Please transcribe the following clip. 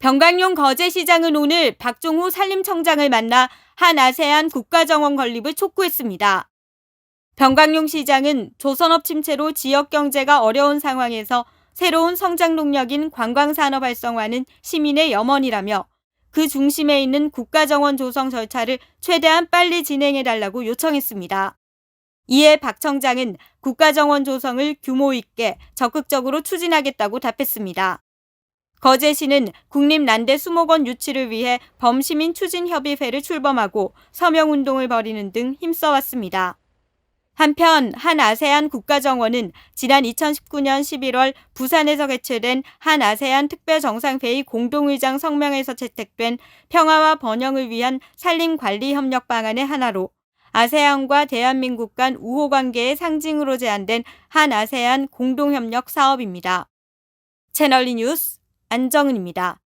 병강용 거제시장은 오늘 박종호 산림청장을 만나 한 아세안 국가정원 건립을 촉구했습니다. 병강용 시장은 조선업 침체로 지역 경제가 어려운 상황에서 새로운 성장 동력인 관광산업 활성화는 시민의 염원이라며 그 중심에 있는 국가정원 조성 절차를 최대한 빨리 진행해달라고 요청했습니다. 이에 박 청장은 국가정원 조성을 규모 있게 적극적으로 추진하겠다고 답했습니다. 거제시는 국립난대 수목원 유치를 위해 범시민 추진협의회를 출범하고 서명운동을 벌이는 등 힘써왔습니다. 한편 한 아세안 국가정원은 지난 2019년 11월 부산에서 개최된 한 아세안 특별정상회의 공동의장 성명에서 채택된 평화와 번영을 위한 산림관리협력 방안의 하나로 아세안과 대한민국 간 우호 관계의 상징으로 제안된 한 아세안 공동협력 사업입니다. 채널리 뉴스 안정은입니다.